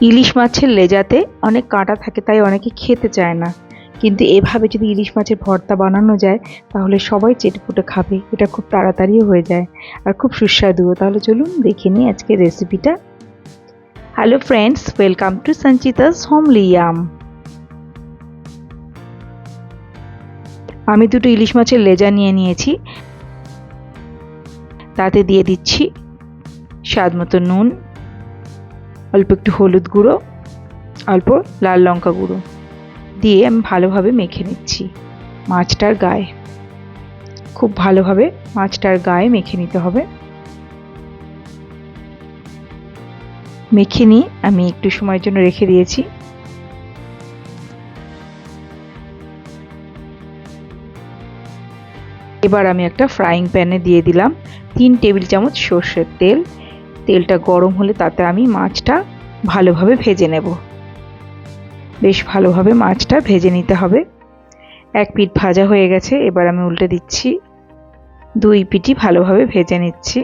ইলিশ মাছের লেজাতে অনেক কাঁটা থাকে, তাই অনেকে খেতে চায় না। কিন্তু এভাবে যদি ইলিশ মাছের ভর্তা বানানো যায়, তাহলে সবাই চেটেপুটে খাবে। এটা খুব তাড়াতাড়িও হয়ে যায় আর খুব সুস্বাদুও। তাহলে চলুন দেখে নিই আজকে রেসিপিটা hello friends welcome to Sanchita's homely yum আমি দুটো ইলিশ মাছের লেজা নিয়ে নিয়েছি। তাতে দিয়ে দিচ্ছি স্বাদ মতো নুন অল্প একটু হলুদ গুঁড়ো, অল্প লাল লঙ্কা গুঁড়ো দিয়ে আমি ভালোভাবে মেখে নিচ্ছি মাছটার গায়ে। খুব ভালোভাবে মাছটার গায়ে মেখে নিতে হবে। মেখে নিয়ে আমি একটু সময়ের জন্য রেখে দিয়েছি। এবার আমি একটা ফ্রাইং প্যানে দিয়ে দিলাম তিন টেবিল চামচ সর্ষের তেল। তেলটা গরম হলে তাতে আমি মাছটা ভালোভাবে ভেজে নেব। বেশ ভালোভাবে মাছটা ভেজে নিতে হবে। এক পিঠ ভাজা হয়ে গেছে, এবার আমি উল্টে দিচ্ছি। দুই পিঠই ভালোভাবে ভেজে নিচ্ছি।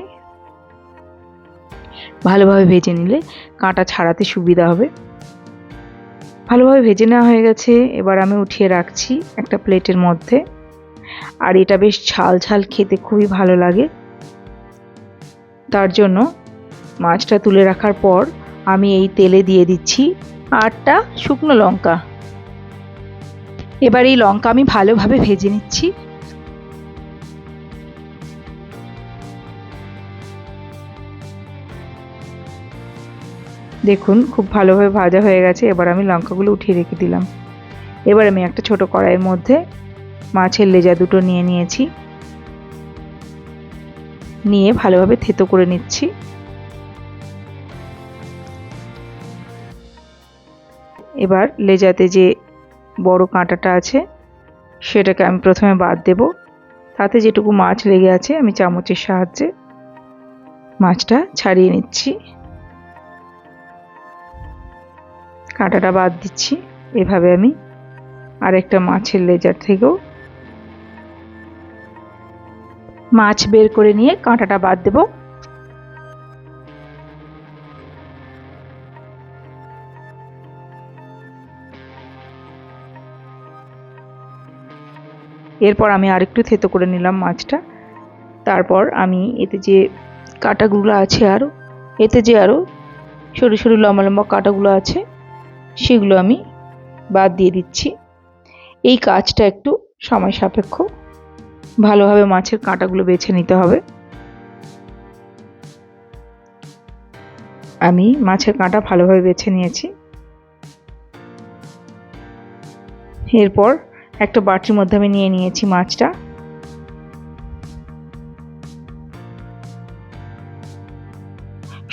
ভালোভাবে ভেজে নিলে কাঁটা ছাড়াতে সুবিধা হবে। ভালোভাবে ভেজে নেওয়া হয়ে গেছে, এবার আমি উঠিয়ে রাখছি একটা প্লেটের মধ্যে। আর এটা বেশ ঝাল ঝাল খেতে খুবই ভালো লাগে। তার জন্য মাছটা তুলে রাখার পর আমি এই তেলে দিয়ে দিচ্ছি আটটা শুকনো লঙ্কা। এবার এই লঙ্কা আমি ভালোভাবে ভেজে নিচ্ছি। দেখুন, খুব ভালোভাবে ভাজা হয়ে গেছে। এবার আমি লঙ্কাগুলো উঠিয়ে রেখে দিলাম। এবার আমি একটা ছোট কড়াইয়ের মধ্যে মাছের লেজা দুটো নিয়ে নিয়েছি। নিয়ে ভালোভাবে থেতো করে নিচ্ছি। এবার লেজাতে যে বড় কাঁটাটা আছে, সেটাকে আমি প্রথমে বাদ দেব। তাতে যেটুকু মাছ লেগে আছে, আমি চামচের সাহায্যে মাছটা ছাড়িয়ে নিচ্ছি। কাঁটাটা বাদ দিচ্ছি। এভাবে আমি আরেকটা মাছের লেজার থেকেও মাছ বের করে নিয়ে কাঁটাটা বাদ দেব। এরপর আমি আরেকটু থেতো করে নিলাম মাছটা। তারপর আমি এতে যে কাঁটাগুলো আছে আরও এতে যে আরও সরু সরু লম্বা লম্বা কাঁটাগুলো আছে, সেগুলো আমি বাদ দিয়ে দিচ্ছি। এই কাজটা একটু সময় সাপেক্ষ। ভালোভাবে মাছের কাঁটাগুলো বেছে নিতে হবে। আমি মাছের কাঁটা ভালোভাবে বেছে নিয়েছি। এরপর একটা বাটির মধ্যে আমি নিয়ে নিয়েছি মাছটা।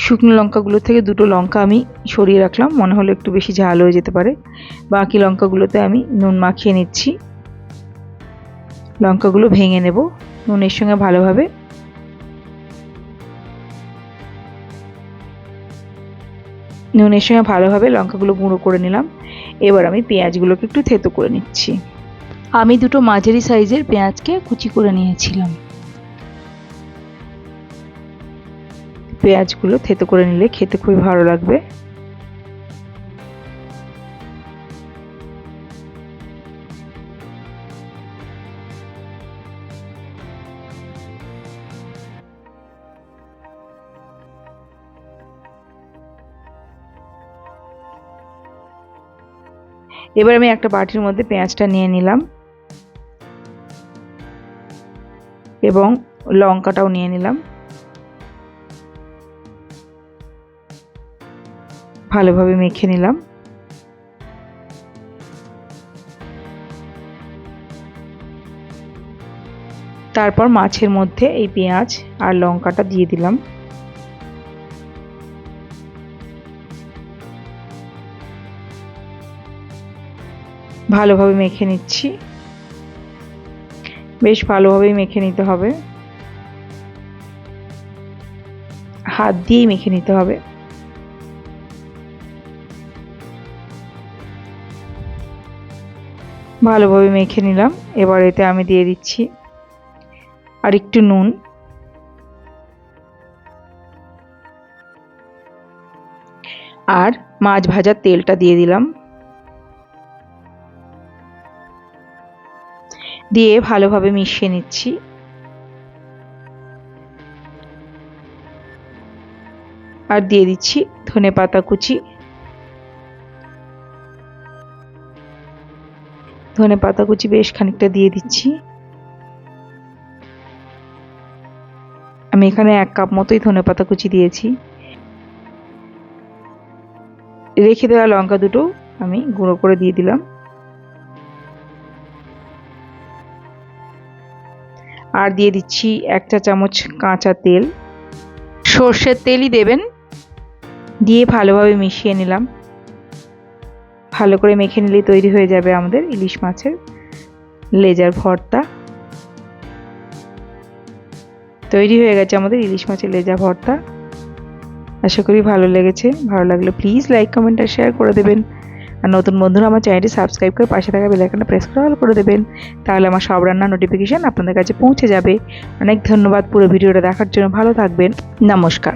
শুকনো লঙ্কাগুলো থেকে দুটো লঙ্কা আমি সরিয়ে রাখলাম, মনে হলো একটু বেশি ঝাল হয়ে যেতে পারে। বাকি লঙ্কাগুলোতে আমি নুন মাখিয়ে নিচ্ছি। লঙ্কাগুলো ভেঙে নেব, নুনের সঙ্গে ভালোভাবে। নুনের সঙ্গে ভালোভাবে লঙ্কাগুলো গুঁড়ো করে নিলাম। এবার আমি পেঁয়াজগুলোকে একটু থেতো করে নিচ্ছি। আমি দুটো মাঝারি সাইজের পেঁয়াজকে কুচি করে নিয়েছিলাম। পেঁয়াজগুলো থেতো করে নিলে খেতে খুবই ভালো লাগবে। এবার আমি একটা বাটির মধ্যে পেঁয়াজটা নিয়ে নিলাম। এবং লঙ্কাটাও নিয়ে নিলাম। ভালোভাবে মেখে নিলাম। তারপর মাছের মধ্যে এই পেঁয়াজ আর লঙ্কাটা দিয়ে দিলাম। ভালোভাবে মেখে নিচ্ছি। বেশ ভালোভাবেই মেখে নিতে হবে। হাত দিয়েই মেখে নিতে হবে। ভালোভাবে মেখে নিলাম। এবার এতে আমি দিয়ে দিচ্ছি আর একটু নুন। আর মাছ ভাজার তেলটা দিয়ে দিলাম। দিয়ে ভালোভাবে মিশিয়ে নিচ্ছি। আর দিয়ে দিচ্ছি ধনে পাতা কুচি। ধনে পাতা কুচি বেশ খানিকটা দিয়ে দিচ্ছি। আমি এখানে এক কাপ মতোই ধনে পাতা কুচি দিয়েছি। রেখে দেওয়া লঙ্কা দুটো আমি গুঁড়ো করে দিয়ে দিলাম। আর দিয়ে দিচ্ছি এক চা চামচ কাঁচা তেল। সর্ষের তেলই দেবেন। দিয়ে ভালোভাবে মিশিয়ে নিলাম। ভালো করে মেখে নিলেই তৈরি হয়ে যাবে আমাদের ইলিশ মাছের লেজার ভর্তা। তৈরি হয়ে গেছে আমাদের ইলিশ মাছের লেজা ভর্তা। আশা করি ভালো লেগেছে। ভালো লাগলে প্লিজ লাইক, কমেন্ট আর শেয়ার করে দেবেন। আর নতুন বন্ধুরা আমার চ্যানেলটি সাবস্ক্রাইব করে পাশে থাকা বেলাইকনটা প্রেস করে অল করে দেবেন। তাহলে আমার সব রান্নার নোটিফিকেশান আপনাদের কাছে পৌঁছে যাবে। অনেক ধন্যবাদ পুরো ভিডিওটা দেখার জন্য। ভালো থাকবেন। নমস্কার।